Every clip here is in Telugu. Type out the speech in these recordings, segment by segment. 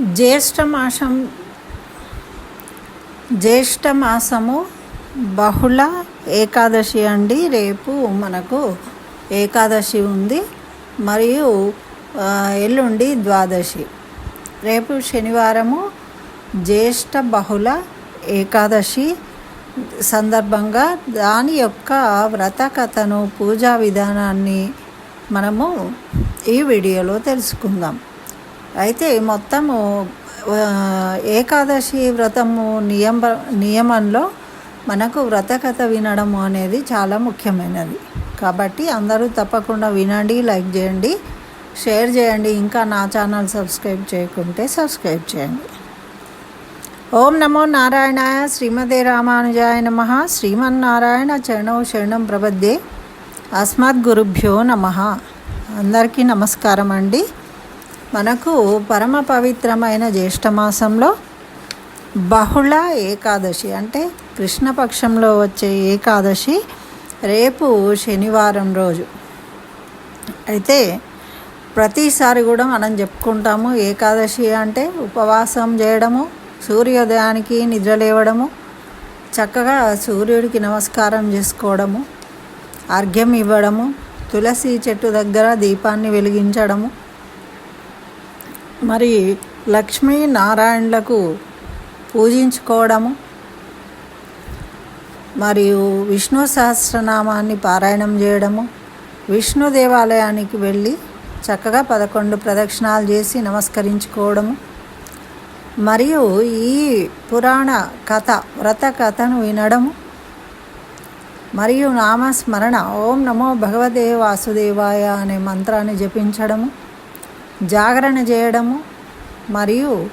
జ్యేష్ఠమాసం జ్యేష్ఠమాసము బహుళ ఏకాదశి అండి. రేపు మనకు ఏకాదశి ఉంది. మరియు ఎల్లుండి ద్వాదశి. రేపు శనివారము జ్యేష్ఠ బహుళ ఏకాదశి సందర్భంగా దాని యొక్క వ్రత కథను పూజా విధానాన్ని మనము ఈ వీడియోలో తెలుసుకుందాం. అయితే మొత్తము ఏకాదశి వ్రతము నియమ నియమంలో మనకు వ్రత కథ వినడము అనేది చాలా ముఖ్యమైనది. కాబట్టి అందరూ తప్పకుండా వినండి లైక్ చేయండి షేర్ చేయండి ఇంకా నా ఛానల్ సబ్స్క్రైబ్ చేయకుంటే సబ్స్క్రైబ్ చేయండి. ఓం నమో నారాయణాయ శ్రీమదే రామానుజాయ నమ. శ్రీమన్నారాయణ చరణం శరణం ప్రబద్దే అస్మద్గురుభ్యో నమ. అందరికీ నమస్కారం అండి మనకు పరమ పవిత్రమైన జ్యేష్ఠమాసంలో బహుళ ఏకాదశి అంటే కృష్ణపక్షంలో వచ్చే ఏకాదశి రేపు శనివారం రోజు. అయితే ప్రతిసారి కూడా మనం చెప్పుకుంటాము ఏకాదశి అంటే ఉపవాసం చేయడము సూర్యోదయానికి నిద్ర లేవడము చక్కగా సూర్యుడికి నమస్కారం చేసుకోవడము అర్ఘ్యం ఇవ్వడము తులసి చెట్టు దగ్గర దీపాన్ని వెలిగించడము మరి లక్ష్మీ నారాయణులకు పూజించుకోవడము మరియు విష్ణు సహస్రనామాన్ని పారాయణం చేయడము విష్ణు దేవాలయానికి వెళ్ళి చక్కగా పదకొండు ప్రదక్షిణాలు చేసి నమస్కరించుకోవడము మరియు ఈ పురాణ కథ వ్రత కథను వినడము మరియు నామస్మరణ ఓం నమో భగవదే వాసుదేవాయ అనే మంత్రాన్ని జపించడము జాగరణ చేయడము మరియు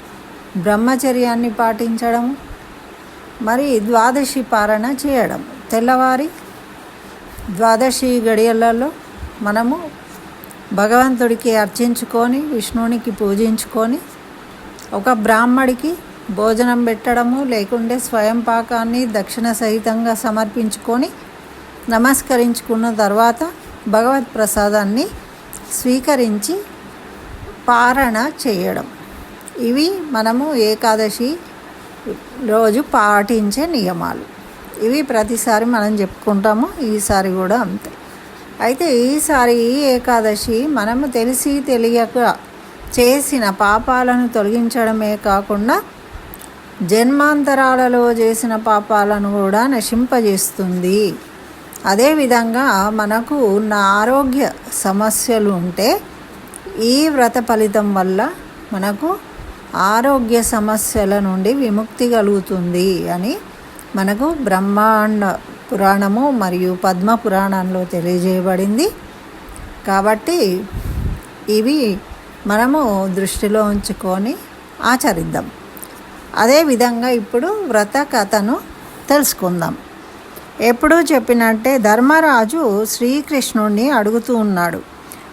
బ్రహ్మచర్యాన్ని పాటించడము మరి ద్వాదశి పారణ చేయడం. తెల్లవారి ద్వాదశి గడియలలో మనము భగవంతుడికి అర్చించుకొని విష్ణునికి పూజించుకొని ఒక బ్రాహ్మడికి భోజనం పెట్టడము లేకుంటే స్వయం పాకాన్ని దక్షిణ సహితంగా సమర్పించుకొని నమస్కరించుకున్న తర్వాత భగవత్ ప్రసాదాన్ని స్వీకరించి పారణ చేయడం. ఇవి మనము ఏకాదశి రోజు పాటించే నియమాలు. ఇవి ప్రతిసారి మనం చెప్పుకుంటాము ఈసారి కూడా అంతే. అయితే ఈసారి ఈ ఏకాదశి మనము తెలిసి తెలియక చేసిన పాపాలను తొలగించడమే కాకుండా జన్మాంతరాలలో చేసిన పాపాలను కూడా నశింపజేస్తుంది. అదేవిధంగా మనకు ఉన్న ఆరోగ్య సమస్యలు ఉంటే ఈ వ్రత ఫలితం వల్ల మనకు ఆరోగ్య సమస్యల నుండి విముక్తి కలుగుతుంది అని మనకు బ్రహ్మాండ పురాణము మరియు పద్మ పురాణంలో తెలియజేయబడింది. కాబట్టి ఇవి మనము దృష్టిలో ఉంచుకొని ఆచరిద్దాం. అదేవిధంగా ఇప్పుడు వ్రత కథను తెలుసుకుందాం. ఎప్పుడూ చెప్పినట్టే ధర్మరాజు శ్రీకృష్ణుణ్ణి అడుగుతూ ఉన్నాడు.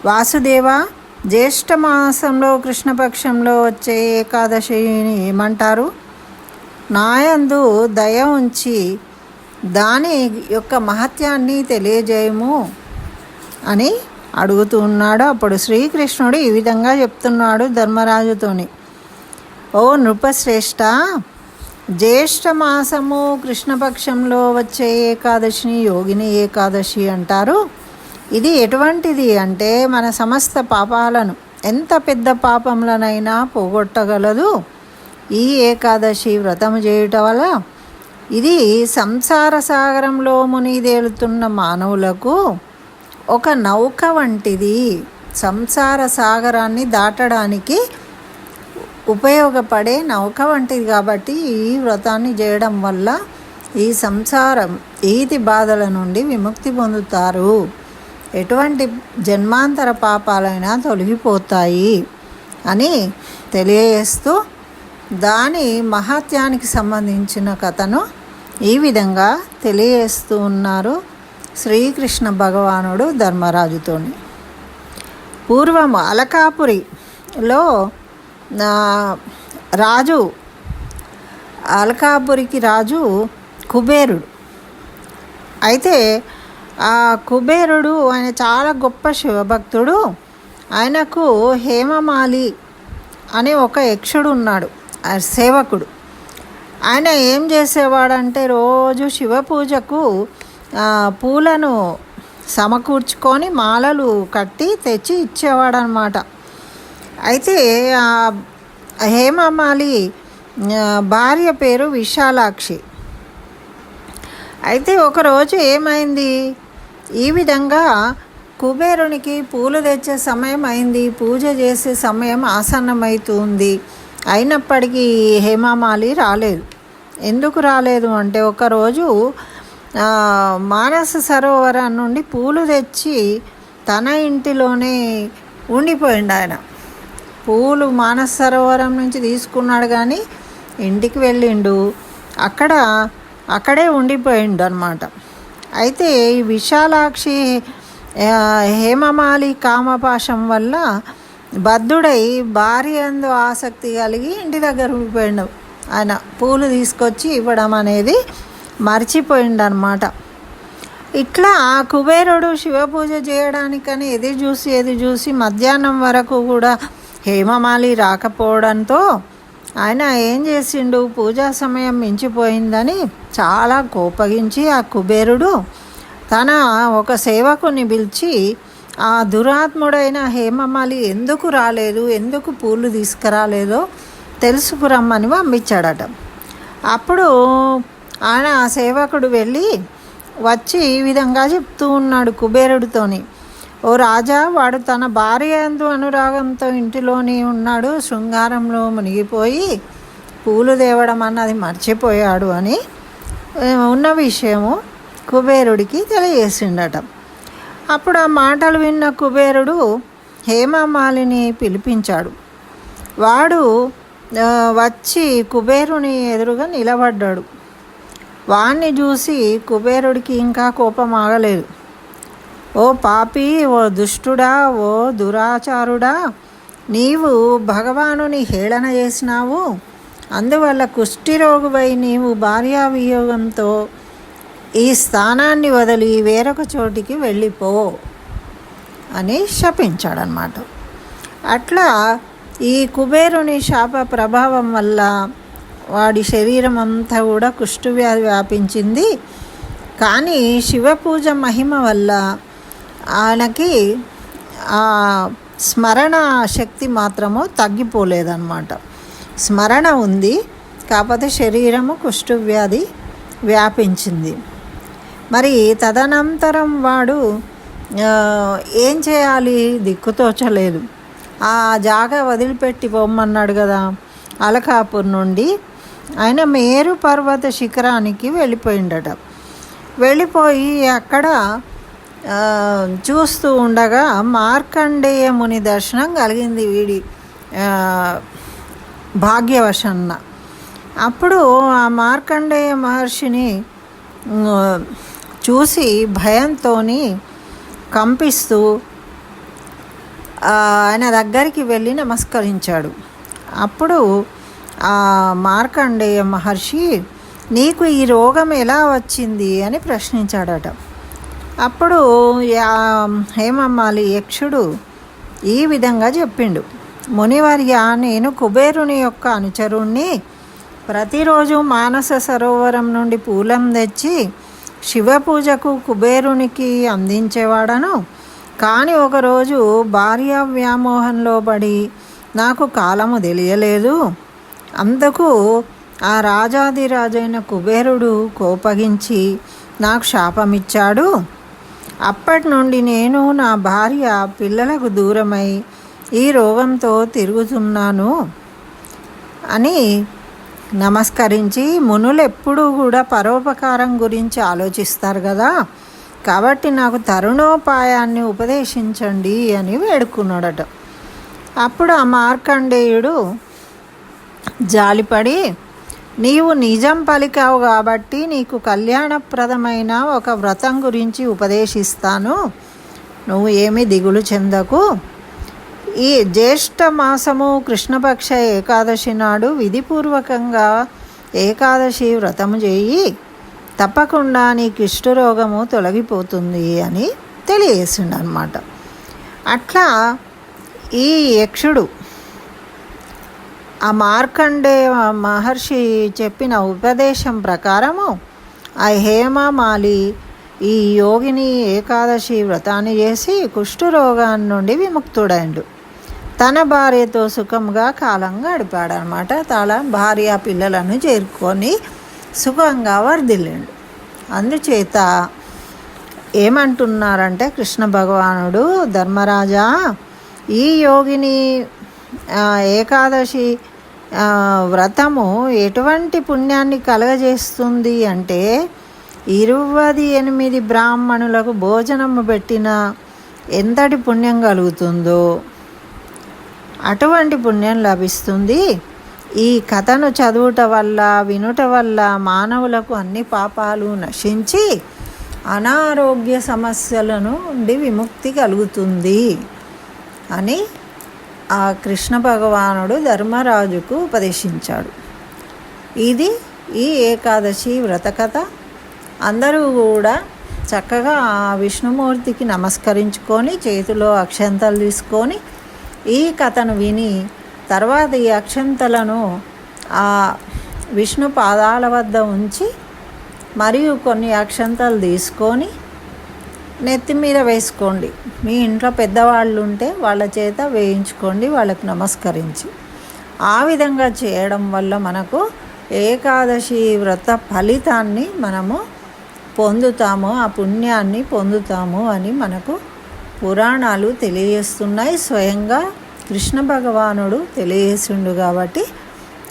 వాసుదేవ జ్యేష్ఠ మాసంలో కృష్ణపక్షంలో వచ్చే ఏకాదశిని ఏమంటారు? నాయందు దయ ఉంచి దాని యొక్క మహత్యాన్ని తెలియజేయము అని అడుగుతూ ఉన్నాడు. అప్పుడు శ్రీకృష్ణుడు ఈ విధంగా చెప్తున్నాడు ధర్మరాజుతోని. ఓ నృపశ్రేష్ఠ జ్యేష్ఠ మాసము కృష్ణపక్షంలో వచ్చే ఏకాదశిని యోగిని ఏకాదశి అంటారు. ఇది ఎటువంటిది అంటే మన సమస్త పాపాలను ఎంత పెద్ద పాపములనైనా పోగొట్టగలదు. ఈ ఏకాదశి వ్రతము చేయుట వల్ల ఇది సంసార సాగరంలో మునిదేలుతున్న మానవులకు ఒక నౌక వంటిది. సంసార సాగరాన్ని దాటడానికి ఉపయోగపడే నౌక వంటిది కాబట్టి ఈ వ్రతాన్ని చేయడం వల్ల ఈ సంసారం ఈతి బాధల నుండి విముక్తి పొందుతారు. ఎటువంటి జన్మాంతర పాపాలైనా తొలగిపోతాయి అని తెలియజేస్తూ దాని మహాత్యానికి సంబంధించిన కథను ఈ విధంగా తెలియజేస్తూ ఉన్నారు శ్రీకృష్ణ భగవానుడు ధర్మరాజుతోని. పూర్వం అలకాపురిలో రాజు అలకాపురికి రాజు కుబేరుడు. అయితే ఆ కుబేరుడు ఆయన చాలా గొప్ప శివభక్తుడు. ఆయనకు హేమమాలి అనే ఒక యక్షుడు ఉన్నాడు సేవకుడు. ఆయన ఏం చేసేవాడంటే రోజు శివ పూజకు పూలను సమకూర్చుకొని మాలలు కట్టి తెచ్చి ఇచ్చేవాడనమాట అయితే ఆ హేమమాలి భార్య పేరు విశాలాక్షి. అయితే ఒకరోజు ఏమైంది? ఈ విధంగా కుబేరునికి పూలు తెచ్చే సమయం అయింది. పూజ చేసే సమయం ఆసన్నమవుతుంది అయినప్పటికీ హేమామాలి రాలేదు. ఎందుకు రాలేదు అంటే ఒకరోజు మానస సరోవరం నుండి పూలు తెచ్చి తన ఇంటిలోనే ఉండిపోయిండు ఆయన. పూలు మానస సరోవరం నుంచి తీసుకున్నాడు కానీ ఇంటికి వెళ్ళిండు. అక్కడ అక్కడే ఉండిపోయిండు అనమాట అయితే ఈ విశాలాక్షి హేమమాలి కామపాశం వల్ల బద్ధుడై భార్య అందు ఆసక్తి కలిగి ఇంటి దగ్గర ఉండిపోయిండు. ఆయన పూలు తీసుకొచ్చి ఇవ్వడం అనేది మర్చిపోయిండు అనమాట ఇట్లా కుబేరుడు శివపూజ చేయడానికని ఎది చూసి ఎది చూసి మధ్యాహ్నం వరకు కూడా హేమమాలి రాకపోవడంతో ఆయన ఏం చేసిండు? పూజా సమయం మించిపోయిందని చాలా కోపగించి ఆ కుబేరుడు తన ఒక సేవకుని పిలిచి ఆ దురాత్ముడైన హేమమాలి ఎందుకు రాలేదు? ఎందుకు పూలు తీసుకురాలేదో తెలుసుకురమ్మని పంపించాడట. అప్పుడు ఆయన ఆ సేవకుడు వెళ్ళి వచ్చి ఈ విధంగా చెప్తూ ఉన్నాడు కుబేరుడితోని. ఓ రాజా వాడు తన భార్య ఎందు అనురాగంతో ఇంటిలోని ఉన్నాడు. శృంగారంలో మునిగిపోయి పూలు తేవడం అన్నది మర్చిపోయాడు అని ఉన్న విషయము కుబేరుడికి తెలియజేసిండట. అప్పుడు ఆ మాటలు విన్న కుబేరుడు హేమమాలిని పిలిపించాడు. వాడు వచ్చి కుబేరుని ఎదురుగా నిలబడ్డాడు. వాణ్ణి చూసి కుబేరుడికి ఇంకా కోపం ఆగలేదు. ఓ పాపి ఓ దుష్టుడా ఓ దురాచారుడా నీవు భగవానుని హేళన చేసినావు. అందువల్ల కుష్ఠిరోగువై నీవు భార్యా వియోగంతో ఈ స్థానాన్ని వదిలి వేరొక చోటికి వెళ్ళిపో అని శపించాడనమాట అట్లా ఈ కుబేరుని శాప ప్రభావం వల్ల వాడి శరీరం అంతా కూడా కుష్ఠవ్యాధి వ్యాపించింది. కానీ శివ పూజ మహిమ వల్ల ఆయనకి ఆ స్మరణ శక్తి మాత్రము తగ్గిపోలేదన్నమాట. స్మరణ ఉంది కాకపోతే శరీరము కుష్ఠవ్యాధి వ్యాపించింది. మరి తదనంతరం వాడు ఏం చేయాలి? దిక్కుతోచలేదు. ఆ జాగా వదిలిపెట్టి పొమ్మన్నాడు కదా అలకాపూర్ నుండి ఆయన మేరు పర్వత శిఖరానికి వెళ్ళిపోయిండట. వెళ్ళిపోయి అక్కడ చూస్తూ ఉండగా మార్కండేయ ముని దర్శనం కలిగింది వీడి భాగ్యవశన్న. అప్పుడు ఆ మార్కండేయ మహర్షిని చూసి భయంతో కంపిస్తూ ఆయన దగ్గరికి వెళ్ళి నమస్కరించాడు. అప్పుడు ఆ మార్కండేయ మహర్షి నీకు ఈ రోగం ఎలా వచ్చింది అని ప్రశ్నించాడట. అప్పుడు యా- యక్షుడు ఈ విధంగా చెప్పిండు. మునివర్య నేను కుబేరుని యొక్క అనుచరుణ్ణి ప్రతిరోజు మానస సరోవరం నుండి పూలం తెచ్చి శివపూజకు కుబేరునికి అందించేవాడను. కానీ ఒకరోజు భార్య వ్యామోహంలో పడి నాకు కాలము తెలియలేదు. అందుకు ఆ రాజాదిరాజైన కుబేరుడు కోపగించి నాకు శాపమిచ్చాడు. అప్పటి నుండి నేను నా భార్య పిల్లలకు దూరమై ఈ రోగంతో తిరుగుతున్నాను అని నమస్కరించి మునులు ఎప్పుడూ కూడా పరోపకారం గురించి ఆలోచిస్తారు కదా. కాబట్టి నాకు తరుణోపాయాన్ని ఉపదేశించండి అని వేడుకున్నాడట. అప్పుడు ఆ మార్కండేయుడు జాలిపడి నీవు నిజం పలికావు కాబట్టి నీకు కళ్యాణప్రదమైన ఒక వ్రతం గురించి ఉపదేశిస్తాను. నువ్వు ఏమి దిగులు చెందకు. ఈ జ్యేష్ఠ మాసము కృష్ణపక్ష ఏకాదశి నాడు విధిపూర్వకంగా ఏకాదశి వ్రతము చేయి. తప్పకుండా నీ కుష్ఠరోగము తొలగిపోతుంది అని తెలియజేసిండనమాట అట్లా ఈ యక్షుడు ఆ మార్కండే మహర్షి చెప్పిన ఉపదేశం ప్రకారము ఆ హేమమాలి ఈ యోగిని ఏకాదశి వ్రతాన్ని చేసి కుష్ఠరోగాన్ని నుండి విముక్తుడైండు. తన భార్యతో సుఖంగా కాలం గడిపాడనమాట. తన భార్య పిల్లలను చేరుకొని సుఖంగా వర్ధిల్లిండు. అందుచేత ఏమంటున్నారంటే కృష్ణ భగవానుడు ధర్మరాజా ఈ యోగిని ఏకాదశి వ్రతము ఎటువంటి పుణ్యాన్ని కలగజేస్తుంది అంటే ఇరవై ఎనిమిది బ్రాహ్మణులకు భోజనము పెట్టిన ఎంతటి పుణ్యం కలుగుతుందో అటువంటి పుణ్యం లభిస్తుంది. ఈ కథను చదువుట వల్ల వినుట వల్ల మానవులకు అన్ని పాపాలు నశించి అనారోగ్య సమస్యలను నుండి విముక్తి కలుగుతుంది అని ఆ కృష్ణ భగవానుడు ధర్మరాజుకు ఉపదేశించాడు. ఇది ఈ ఏకాదశి వ్రత కథ. అందరూ కూడా చక్కగా ఆ విష్ణుమూర్తికి నమస్కరించుకొని చేతిలో అక్షంతలు తీసుకొని ఈ కథను విని తర్వాత ఈ అక్షంతలను ఆ విష్ణు పాదాల వద్ద ఉంచి మరియు కొన్ని అక్షంతలు తీసుకొని నెత్తి మీద వేసుకోండి. మీ ఇంట్లో పెద్దవాళ్ళు ఉంటే వాళ్ళ చేత వేయించుకోండి వాళ్ళకి నమస్కరించి. ఆ విధంగా చేయడం వల్ల మనకు ఏకాదశి వ్రత ఫలితాన్ని మనము పొందుతాము ఆ పుణ్యాన్ని పొందుతాము అని మనకు పురాణాలు తెలియజేస్తున్నాయి. స్వయంగా కృష్ణ భగవానుడు తెలియజేసిండు కాబట్టి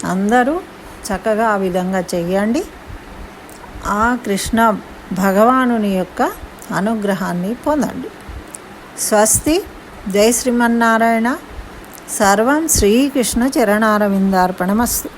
అందరూ చక్కగా ఆ విధంగా చెయ్యండి. ఆ కృష్ణ భగవానుని యొక్క అనుగ్రహాన్ని పొందండి. స్వస్తి. జై శ్రీమన్నారాయణ. సర్వం శ్రీకృష్ణ చరణారవిందార్పణమస్తు.